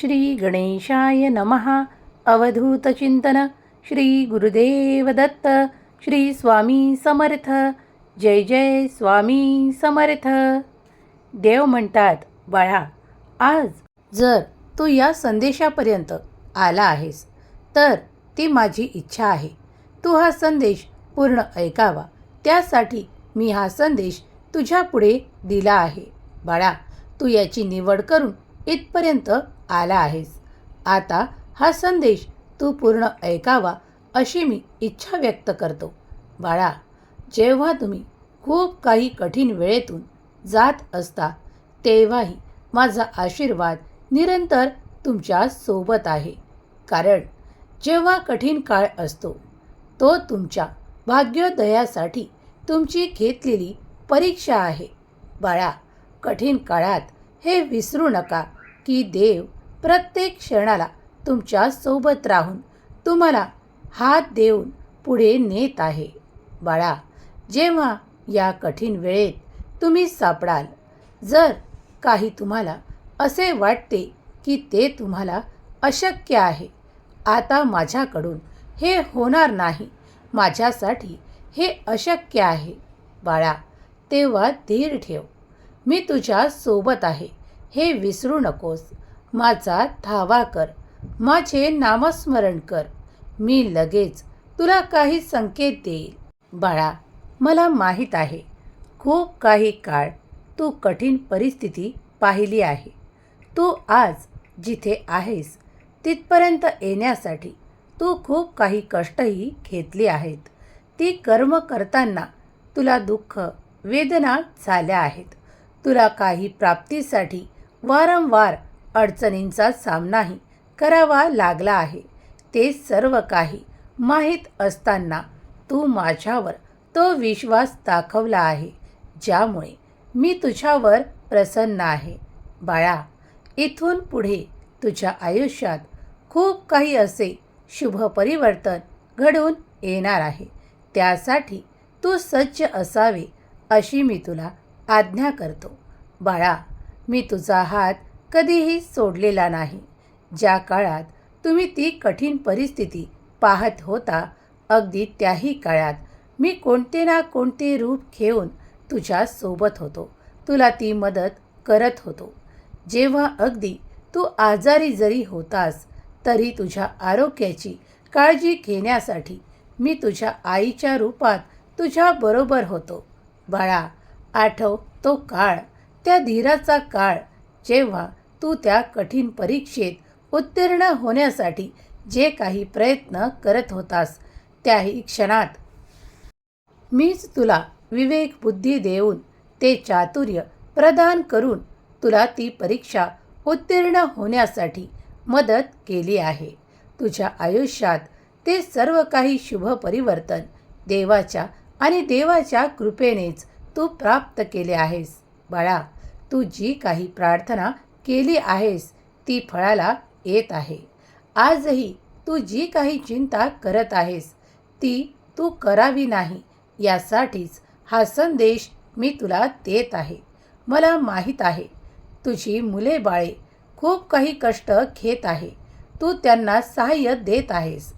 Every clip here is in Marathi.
श्री गणेशाय नमः अवधूतचिंतन श्री गुरुदेव दत्त श्री स्वामी समर्थ. जय जय स्वामी समर्थ. देव म्हणतात बाळा आज जर तू या संदेशापर्यंत आला आहेस तर ती माझी इच्छा आहे. तू हा संदेश पूर्ण ऐकावा. त्यासाठी मी हा संदेश तुझ्या पुढे दिला आहे. बाळा तू याची निवड करून इथपर्यंत आला आहेस. आता हा संदेश तू पूर्ण ऐकावा अशी मी इच्छा व्यक्त करतो. बाळा जेव्हा तुम्ही खूप काही कठीण वेळेतून जात असता तेव्हाही माझा आशीर्वाद निरंतर तुमच्यासोबत आहे. कारण जेव्हा कठीण काळ असतो तो तुमच्या भाग्योदयासाठी तुमची घेतलेली परीक्षा आहे. बाळा कठीण काळात हे विसरू नका की देव प्रत्येक क्षणाला तुमच्यासोबत राहून तुम्हाला हात देऊन पुढे नेत आहे. बाळा जेव्हा या कठीण वेळेत तुम्ही सापडाल जर काही तुम्हाला असे वाटते की ते तुम्हाला अशक्य आहे आता माझ्याकडून हे होणार नाही माझ्यासाठी हे अशक्य आहे. बाळा तेव्हा धीर ठेव. मी तुझ्या सोबत आहे हे विसरू नकोस. माझा धावा कर माझे नामस्मरण कर मी लगेच तुला काही संकेत देईल. बाळा मला माहीत आहे खूप काही काळ तू कठीण परिस्थिती पाहिली आहे. तू आज जिथे आहेस तिथपर्यंत येण्यासाठी तू खूप काही कष्टही घेतली आहेत. ती कर्म करताना तुला दुःख वेदना झाल्या आहेत. तुला काही प्राप्तीसाठी वारंवार अडचणींचा सामनाही करावा लागला आहे. ते सर्व काही माहीत असताना तू माझ्यावर तो विश्वास दाखवला आहे ज्यामुळे मी तुझ्यावर प्रसन्न आहे. बाळा इथून पुढे तुझ्या आयुष्यात खूप काही असे शुभ परिवर्तन घडून येणार आहे. त्यासाठी तू सज्ज असावे अशी मी तुला आज्ञा करतो. बाळा मी तुझा हात कधीही सोडलेला नाही. ज्या काळात तुम्ही ती कठीण परिस्थिती पाहत होता अगदी त्याही काळात मी कोणते ना कोणते रूप घेऊन तुझ्या सोबत होतो. तुला ती मदत करत होतो. जेव्हा अगदी तू आजारी जरी होतास तरी तुझ्या आरोग्याची काळजी घेण्यासाठी मी तुझ्या आईच्या रूपात तुझ्याबरोबर होतो. बाळा आठव तो काळ त्या धीराचा काळ जेव्हा तू त्या कठीण परीक्षेत उत्तीर्ण होण्यासाठी जे काही प्रयत्न करत होतास त्याही क्षणात. मीच तुला विवेक बुद्धी देऊन ते चातुर्य प्रदान करून तुला ती परीक्षा उत्तीर्ण होण्यासाठी मदत केली आहे. तुझ्या आयुष्यात ते सर्व काही शुभ परिवर्तन देवाच्या आणि देवाच्या कृपेनेच तू प्राप्त केले आहेस. बाळा तू जी काही प्रार्थना केली आहेस ती फळाला येत आहे. आजही तू जी काही चिंता करत आहेस ती तू करावी नाही यासाठीच हा संदेश मी तुला देत आहे. मला माहीत आहे तुझी मुले बाळे खूप काही कष्ट घेत आहे तू त्यांना सहाय्य देत आहेस.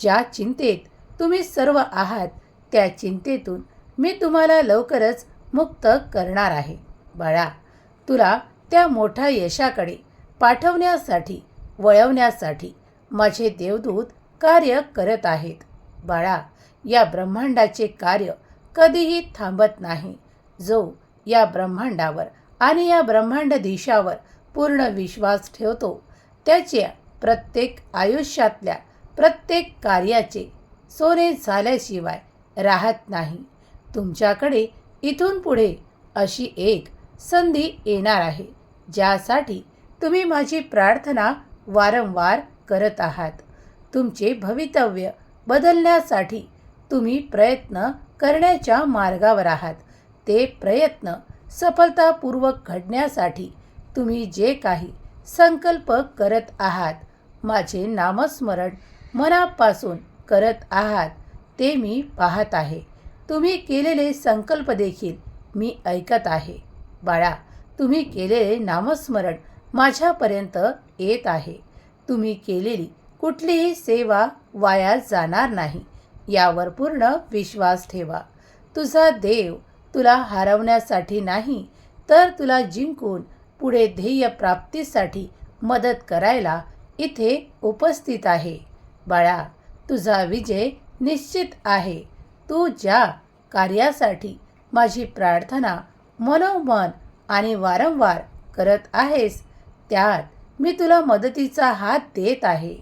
ज्या चिंतेत तुम्ही सर्व आहात त्या चिंतेतून मी तुम्हाला लवकरच मुक्त करणार आहे. बाळा तुला त्या मोठ्या यशाकडे पाठवण्यासाठी वळवण्यासाठी माझे देवदूत कार्य करत आहेत. बाळा या ब्रह्मांडाचे कार्य कधीही थांबत नाही. जो या ब्रह्मांडावर आणि या ब्रह्मांड देशावर पूर्ण विश्वास ठेवतो त्याच्या प्रत्येक आयुष्यातल्या प्रत्येक कार्याचे सोने झाल्याशिवाय राहत नाही. तुमच्याकडे इथून पुढे अशी एक संधी येणार आहे. ज्यासाठी तुम्ही माझी प्रार्थना वारंवार करत आहात. तुमचे भवितव्य बदलण्यासाठी तुम्ही प्रयत्न करण्याच्या मार्गावर आहात. ते प्रयत्न सफलतापूर्वक घडण्यासाठी तुम्ही जे काही संकल्प करत आहात माझे नामस्मरण मनापासून करत आहात ते मी पाहत आहे. तुम्ही केलेले संकल्प देखील मी ऐकत आहे. बाळा तुम्ही केलेले नामस्मरण माझ्यापर्यंत येत आहे. तुम्ही केलेली कुठलीही सेवा वाया जाणार नाही. यावर पूर्ण विश्वास ठेवा. तुझा देव तुला हरवण्यासाठी नाही तर तुला जिंकून पुढे ध्येय प्राप्तीसाठी मदत करायला इथे उपस्थित आहे. बाळा तुझा विजय निश्चित आहे. तू ज्या कार्यासाठी माझी प्रार्थना मनोमन आणि वारंवार करत आहेस त्यात मी तुला मदतीचा हात देत आहे.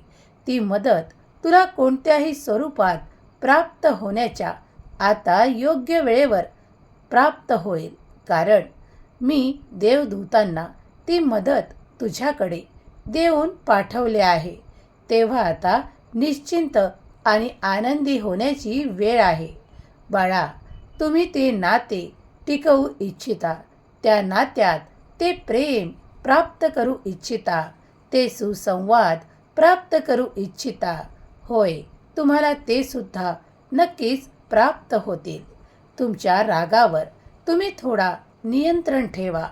ती मदत तुला कोणत्याही स्वरूपात प्राप्त होण्याच्या आता योग्य वेळेवर प्राप्त होईल. कारण मी देवदूतांना ती मदत तुझ्याकडे देऊन पाठवले आहे. तेव्हा आता निश्चिंत आणि आनंदी होण्याची वेळ आहे. बाळा तुम्ही ते नाते टिकवू इच्छिता. त्या नात्यात ते प्रेम प्राप्त करू इच्छिता ते सुसंवाद प्राप्त करू इच्छिता. होय तुम्हाला ते सुद्धा नक्कीच प्राप्त होतील. तुमच्या रागावर तुम्ही थोडा नियंत्रण ठेवा.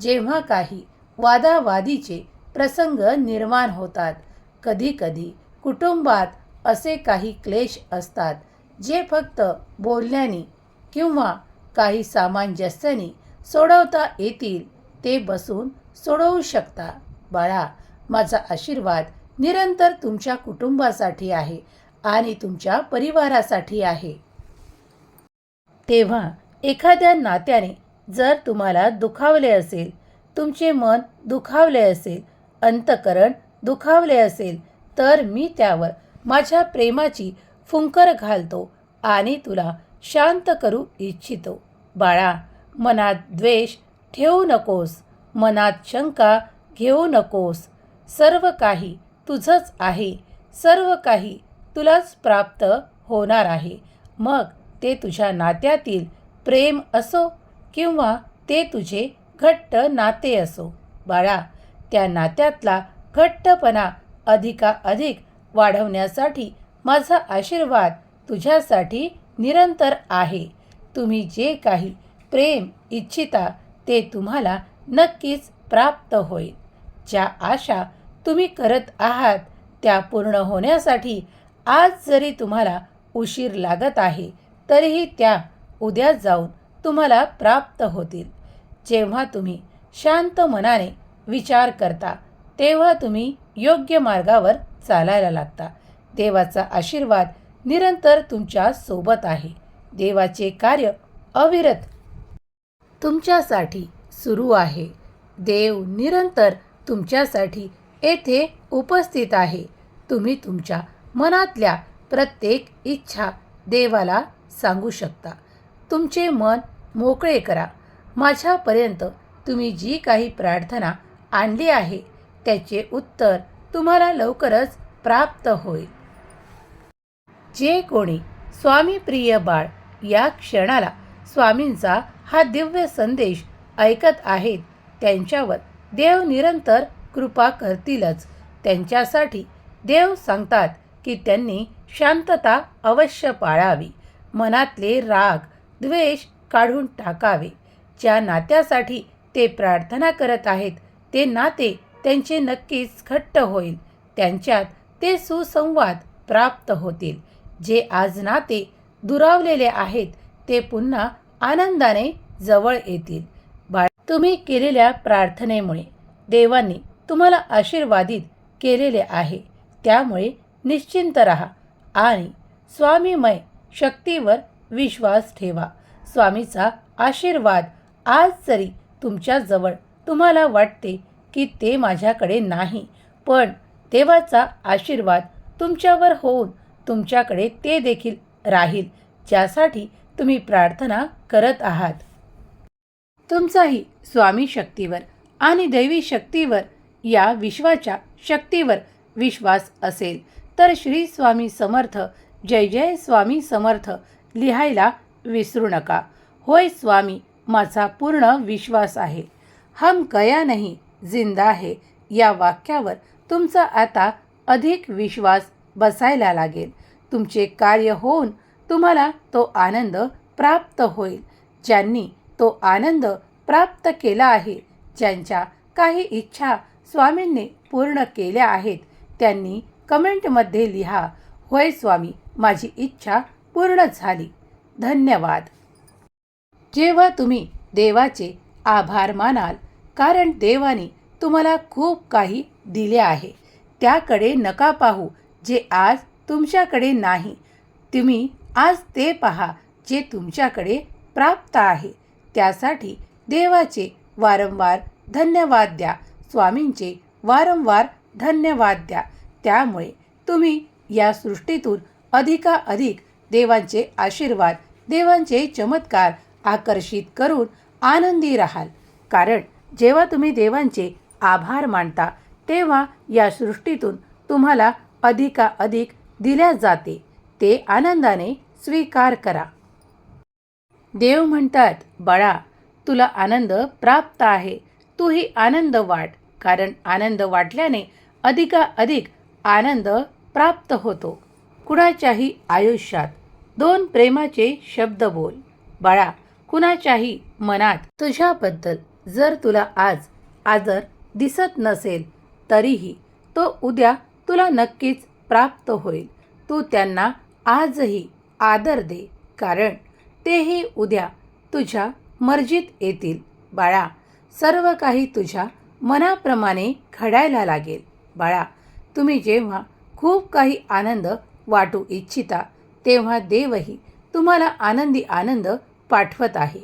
जेव्हा काही वादावादीचे प्रसंग निर्माण होतात कधीकधी कुटुंबात असे काही क्लेश असतात जे फक्त बोलण्याने किंवा काही सामंजस्याने सोडवता येतील ते बसून सोडवू शकता. बाळा माझा आशीर्वाद निरंतर तुमच्या कुटुंबासाठी आहे आणि तुमच्या परिवारासाठी आहे. तेव्हा एखाद्या नात्याने जर तुम्हाला दुखावले असेल तुमचे मन दुखावले असेल अंतकरण दुखावले असेल तर मी त्यावर माझ्या प्रेमाची फुंकर घालतो आणि तुला शांत करू इच्छितो. बाळा मनात द्वेष ठेवू नकोस. मनात शंका घेऊ नकोस. सर्व काही तुझंच आहे. सर्व काही तुलाच प्राप्त होणार आहे. मग ते तुझ्या नात्यातील प्रेम असो किंवा ते तुझे घट्ट नाते असो. बाळा त्या नात्यातला घट्टपणा अधिकाधिक वाढवण्यासाठी माझा आशीर्वाद तुझ्यासाठी निरंतर आहे. तुम्ही जे काही प्रेम इच्छिता ते तुम्हाला नक्कीच प्राप्त होईल. ज्या आशा तुम्ही करत आहात त्या पूर्ण होण्यासाठी आज जरी तुम्हाला उशीर लागत आहे तरीही त्या उद्या जाऊन तुम्हाला प्राप्त होतील. जेव्हा तुम्ही शांत मनाने विचार करता तेव्हा तुम्ही योग्य मार्गावर चालायला लागता. देवाचा आशीर्वाद निरंतर तुमच्यासोबत आहे. देवाचे कार्य अविरत तुमच्यासाठी सुरू आहे. देव निरंतर तुमच्यासाठी येथे उपस्थित आहे. तुम्ही तुमच्या मनातल्या प्रत्येक इच्छा देवाला सांगू शकता. तुमचे मन मोकळे करा. माझ्यापर्यंत तुम्ही जी काही प्रार्थना आणली आहे त्याचे उत्तर तुम्हाला लवकरच प्राप्त होईल. जे कोणी स्वामी प्रिय बाळ या क्षणाला स्वामींचा हा दिव्य संदेश ऐकत आहेत. त्यांच्यावर देव निरंतर कृपा करतीलच. त्यांच्यासाठी देव सांगतात की त्यांनी शांतता अवश्य पाळावी. मनातले राग द्वेष काढून टाकावे. ज्या नात्यासाठी ते प्रार्थना करत आहेत ते नाते त्यांचे नक्कीच घट्ट होईल. त्यांच्यात ते सुसंवाद प्राप्त होतील. जे आज नाते दुरावलेले आहेत ते पुन्हा आनंदाने जवळ येतील. बाळ तुम्ही केलेल्या प्रार्थनेमुळे देवांनी तुम्हाला आशीर्वादित केलेले आहे. त्यामुळे निश्चिंत राहा आणि स्वामीमय शक्तीवर विश्वास ठेवा. स्वामीचा आशीर्वाद आज जरी तुमच्याजवळ तुम्हाला वाटते की ते माझ्याकडे नाही पण देवाचा आशीर्वाद तुमच्यावर होऊन तुमच्याकडे ते देखील राहील. ज्यासाठी तुम्ही प्रार्थना करत आहात. तुमचाही स्वामी शक्तीवर आणि दैवी शक्तीवर या विश्वाच्या शक्तीवर विश्वास असेल. तर श्री स्वामी समर्थ जय जय स्वामी समर्थ लिहायला विसरू नका. होय स्वामी माझा पूर्ण विश्वास आहे. हम गया नाही जिंदा आहे या वाक्यावर तुमचा आता अधिक विश्वास बसायला लागेल. तुमचे कार्य होऊन तुम्हाला तो आनंद प्राप्त होईल. ज्यांनी तो आनंद प्राप्त केला आहे ज्यांच्या काही इच्छा स्वामींनी पूर्ण केल्या आहेत त्यांनी कमेंटमध्ये लिहा होय स्वामी माझी इच्छा पूर्ण झाली. धन्यवाद. जेव्हा तुम्ही देवाचे आभार मानाल कारण देवाने तुम्हाला खूप काही दिले आहे. त्याकडे नका पाहू जे आज तुमच्याकडे नाही. तुम्ही आज ते पहा जे तुमच्याकडे प्राप्त आहे. त्यासाठी देवाचे वारंवार धन्यवाद द्या. स्वामींचे वारंवार धन्यवाद द्या. त्यामुळे तुम्ही या सृष्टीतून अधिकाधिक देवांचे आशीर्वाद देवांचे चमत्कार आकर्षित करून आनंदी राहाल. कारण जेव्हा तुम्ही देवांचे आभार मानता तेव्हा या सृष्टीतून तुम्हाला अधिकाधिक दिल्या जाते. ते आनंदाने स्वीकार करा. देव म्हणतात बाळा तुला आनंद प्राप्त आहे. तूही आनंद वाट कारण आनंद वाटल्याने अधिकाधिक आनंद प्राप्त होतो. कुणाच्याही आयुष्यात दोन प्रेमाचे शब्द बोल. बाळा कुणाच्याही मनात तुझ्याबद्दल जर तुला आज आदर दिसत नसेल तरीही तो उद्या तुला नक्कीच प्राप्त होईल. तू त्यांना आजही आदर दे कारण तेही उद्या तुझ्या मर्जीत येतील. बाळा सर्व काही तुझ्या मनाप्रमाणे घडायला लागेल. बाळा तुम्ही जेव्हा खूप काही आनंद वाटू इच्छिता तेव्हा देवही तुम्हाला आनंदी आनंद पाठवत आहे.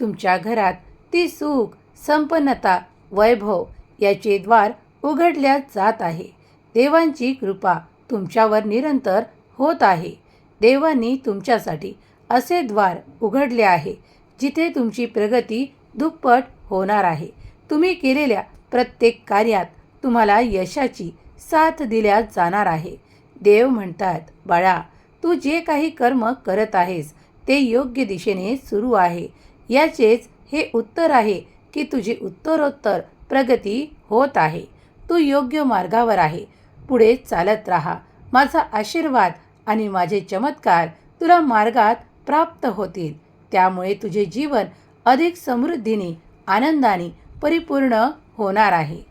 तुमच्या घरात ती सुख संपन्नता वैभव याचे द्वार उघडल्या जात आहे. देवांची कृपा तुमच्यावर निरंतर होत आहे. देवांनी तुमच्यासाठी असे द्वार उघडले आहे जिथे तुमची प्रगती दुप्पट होणार आहे. तुम्ही केलेल्या प्रत्येक कार्यात तुम्हाला यशाची साथ दिल्या जाणार आहे. देव म्हणतात बाळा तू जे काही कर्म करत आहेस ते योग्य दिशेने सुरू आहे. याचेच हे उत्तर आहे की तुझी उत्तरोत्तर प्रगती होत आहे. तू योग्य मार्गावर आहे. पुढे चालत राहा. माझा आशीर्वाद आणि माझे चमत्कार तुला मार्गात प्राप्त होतील. त्यामुळे तुझे जीवन अधिक समृद्धीने आनंदाने परिपूर्ण होणार आहे.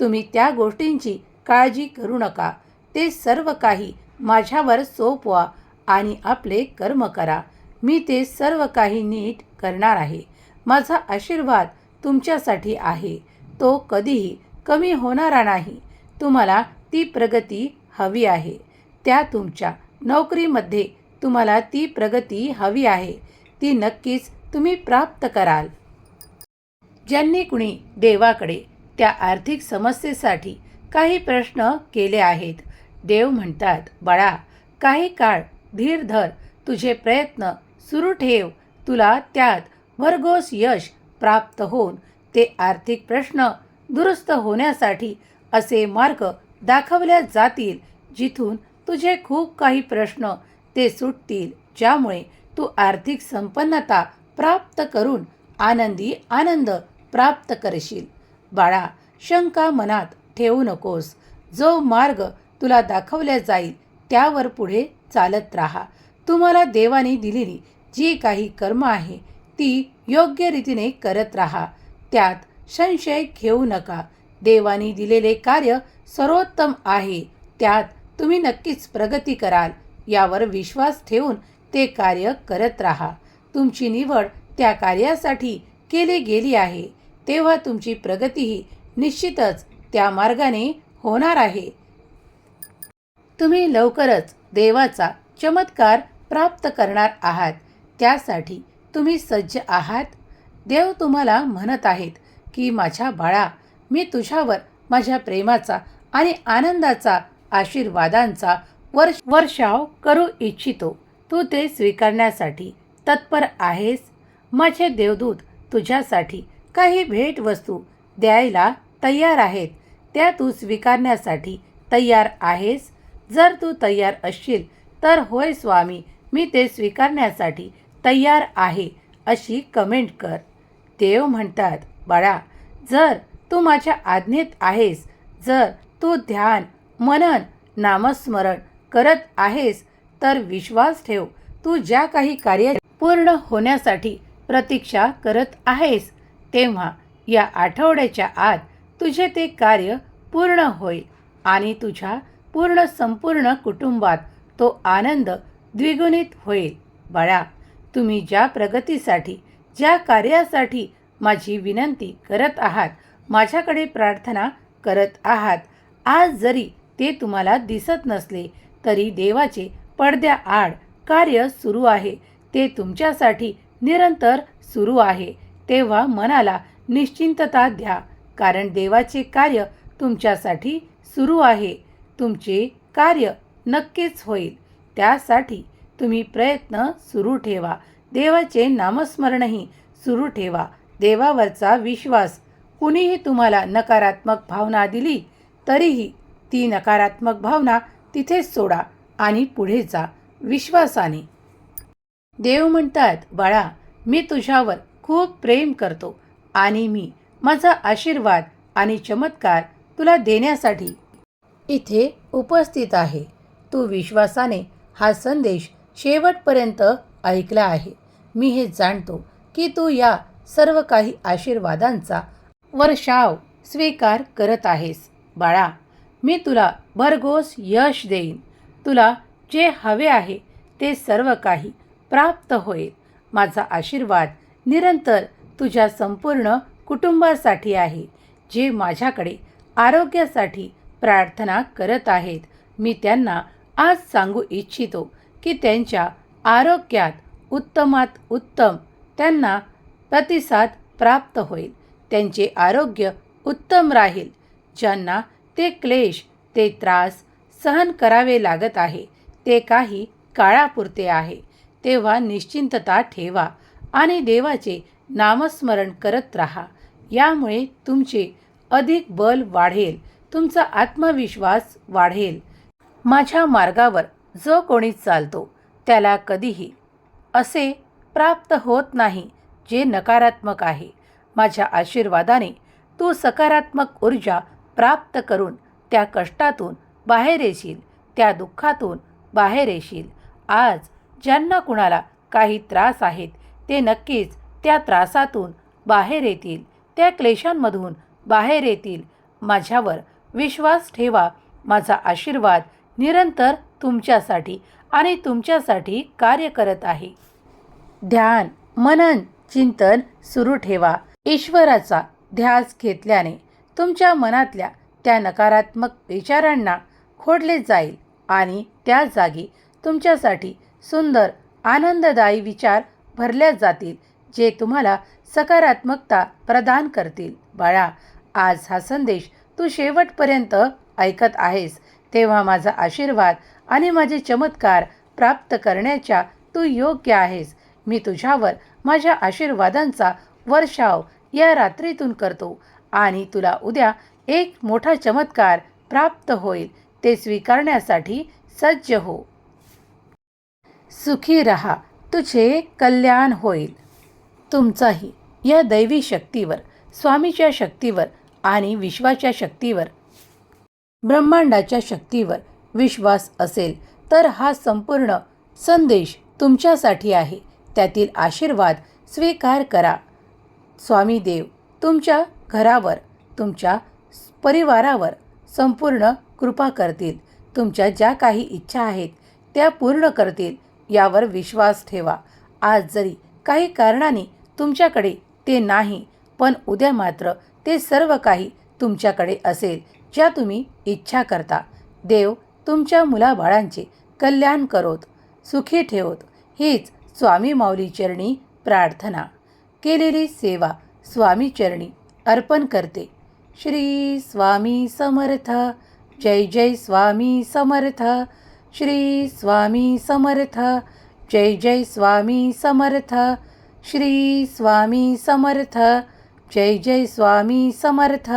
तुम्ही त्या गोष्टींची काळजी करू नका. ते सर्व काही माझ्यावर सोपवा आणि आपले कर्म करा. मी ते सर्व काही नीट करणार आहे. माझा आशीर्वाद तुमच्यासाठी आहे. तो कधीही कमी होणारा नाही. तुम्हाला ती प्रगती हवी आहे. त्या तुमच्या नोकरीमध्ये तुम्हाला ती प्रगती हवी आहे. ती नक्कीच तुम्ही प्राप्त कराल. ज्यांनी कुणी देवाकडे त्या आर्थिक समस्येसाठी काही प्रश्न केले आहेत देव म्हणतात बाळा काही काळ धीर धर तुझे प्रयत्न सुरू ठेव. तुला त्यात भरघोस यश प्राप्त होऊन ते आर्थिक प्रश्न दुरुस्त होण्यासाठी असे मार्ग दाखवल्या जातील जिथून तुझे खूप काही प्रश्न ते सुटतील ज्यामुळे तू आर्थिक संपन्नता प्राप्त करून आनंदी आनंद प्राप्त करशील. बाळा शंका मनात ठेवू नकोस. जो मार्ग तुला दाखवल्या जाईल त्यावर पुढे चालत राहा. तुम्हाला देवाने दिलेली जी काही कर्म आहे ती योग्य रीतीने करत राहा. त्यात संशय घेऊ नका. देवाने दिलेले कार्य सर्वोत्तम आहे. त्यात तुम्ही नक्कीच प्रगती कराल. यावर विश्वास ठेवून ते कार्य करत राहा. तुमची निवड त्या कार्यासाठी केली गेली आहे. तेव्हा तुमची प्रगतीही निश्चितच त्या मार्गाने होणार आहे. तुम्ही लवकरच देवाचा चमत्कार प्राप्त करणार आहात. त्यासाठी तुम्ही सज्ज आहात. देव तुम्हाला म्हणत आहेत की माझ्या बाळा मी तुझ्यावर माझ्या प्रेमाचा आणि आनंदाचा आशीर्वादांचा वर्ष वर्षाव करू इच्छितो. तू ते स्वीकारण्यासाठी तत्पर आहेस. माझे देवदूत तुझ्यासाठी काही भेटवस्तू द्यायला तयार आहेत. त्या तू स्वीकारण्यासाठी तयार आहेस. जर तू तयार असशील तर होय स्वामी मी ते स्वीकारण्यासाठी तयार आहे अशी कमेंट कर. देव म्हणतात बाळा जर तू माझ्या आज्ञेत आहेस जर तू ध्यान मनन नामस्मरण करत आहेस तर विश्वास ठेव. तू ज्या काही कार्य पूर्ण होण्यासाठी प्रतीक्षा करत आहेस तेव्हा या आठवड्याच्या आत तुझे ते कार्य पूर्ण होईल आणि तुझ्या पूर्ण संपूर्ण कुटुंबात तो आनंद द्विगुणित होईल. बाळा तुम्ही ज्या प्रगतीसाठी ज्या कार्यासाठी माझी विनंती करत आहात माझ्याकडे प्रार्थना करत आहात आज जरी ते तुम्हाला दिसत नसले तरी देवाचे पडद्याआड कार्य सुरू आहे. ते तुमच्यासाठी निरंतर सुरू आहे. तेव्हा मनाला निश्चिंतता द्या कारण देवाचे कार्य तुमच्यासाठी सुरू आहे. तुमचे कार्य नक्कीच होईल. त्यासाठी तुम्ही प्रयत्न सुरू ठेवा. देवाचे नामस्मरणही सुरू ठेवा. देवावरचा विश्वास. कुणीही तुम्हाला नकारात्मक भावना दिली तरीही ती नकारात्मक भावना तिथेच सोडा आणि पुढे जा विश्वासाने. देव म्हणतात बाळा मी तुझ्यावर खूप प्रेम करतो आणि मी माझा आशीर्वाद आणि चमत्कार तुला देण्यासाठी इथे उपस्थित आहे. तू विश्वासाने हा संदेश शेवटपर्यंत ऐकला आहे. मी हे जाणतो की तू या सर्व काही आशीर्वादांचा वर्षाव स्वीकार करत आहेस. बाळा मी तुला भरघोस यश देईन. तुला जे हवे आहे ते सर्व काही प्राप्त होईल. माझा आशीर्वाद निरंतर तुझ्या संपूर्ण कुटुंबासाठी आहे जे माझ्याकडे आरोग्यासाठी प्रार्थना करत आहेत. मी त्यांना आज सांगू इच्छितो की त्यांच्या आरोग्यात उत्तमात उत्तम त्यांना प्रतिसाद प्राप्त होईल. त्यांचे आरोग्य उत्तम राहील. ज्यांना ते क्लेश ते त्रास सहन करावे लागत आहे. ते काही काळापुरते आहे. तेव्हा निश्चिंतता ठेवा आणि देवाचे नामस्मरण करत राहा. यामुळे तुमचे अधिक बल वाढेल तुमचा आत्मविश्वास वाढेल. माझ्या मार्गावर जो कोणी चालतो त्याला कधीही असे प्राप्त होत नाही जे नकारात्मक आहे. माझ्या आशीर्वादाने तू सकारात्मक ऊर्जा प्राप्त करून त्या कष्टातून बाहेर येशील त्या दुःखातून बाहेर येशील. आज ज्यांना कुणाला काही त्रास आहेत ते नक्कीच त्या त्रासातून बाहेर येतील त्या क्लेशांमधून बाहेर येतील. माझ्यावर विश्वास ठेवा माझा आशीर्वाद निरंतर तुमच्यासाठी आणि तुमच्यासाठी कार्य करत आहे. ध्यान मनन चिंतन सुरू ठेवा. ईश्वराचा ध्यास घेतल्याने तुमच्या मनातल्या त्या नकारात्मक विचारांना खोडले जाईल आणि त्या जागी तुमच्यासाठी सुंदर आनंददायी विचार भरल्या जातील जे तुम्हाला सकारात्मकता प्रदान करतील. बाळा आज हा संदेश तू शेवटपर्यंत ऐकत आहेस तेव्हा माझा आशीर्वाद आणि माझे चमत्कार प्राप्त करण्याच्या तू योग्य आहेस. मी तुझ्यावर माझ्या आशीर्वादांचा वर्षाव या रात्रीतून करतो. आणि तुला उद्या एक मोठा चमत्कार प्राप्त होईल. ते स्वीकारण्यासाठी सज्ज हो. सुखी रहा. तुझे कल्याण होईल. तुमचाही. या दैवी शक्तीवर स्वामीच्या शक्तीवर आणि विश्वाच्या शक्तीवर ब्रह्मांडाच्या शक्तीवर विश्वास असेल तर हा संपूर्ण संदेश तुमच्यासाठी आहे. त्यातील आशीर्वाद स्वीकार करा. स्वामी देव तुमच्या घरावर तुमच्या परिवारावर संपूर्ण कृपा करतील. तुमच्या ज्या काही इच्छा आहेत त्या पूर्ण करतील. यावर विश्वास ठेवा. आज जरी काही कारणाने तुमच्याकडे ते नाही पण उद्या मात्र ते सर्व काही तुमच्याकडे असेल ज्या तुम्ही इच्छा करता. देव तुमच्या मुलाबाळांचे कल्याण करोत सुखी ठेवत. हीच स्वामी माऊली चरणी प्रार्थना. केलेली सेवा स्वामी चरणी अर्पण करते. श्री स्वामी समर्थ जय जय स्वामी समर्थ श्री स्वामी समर्थ जय जय स्वामी समर्थ श्री स्वामी समर्थ जय जय स्वामी समर्थ.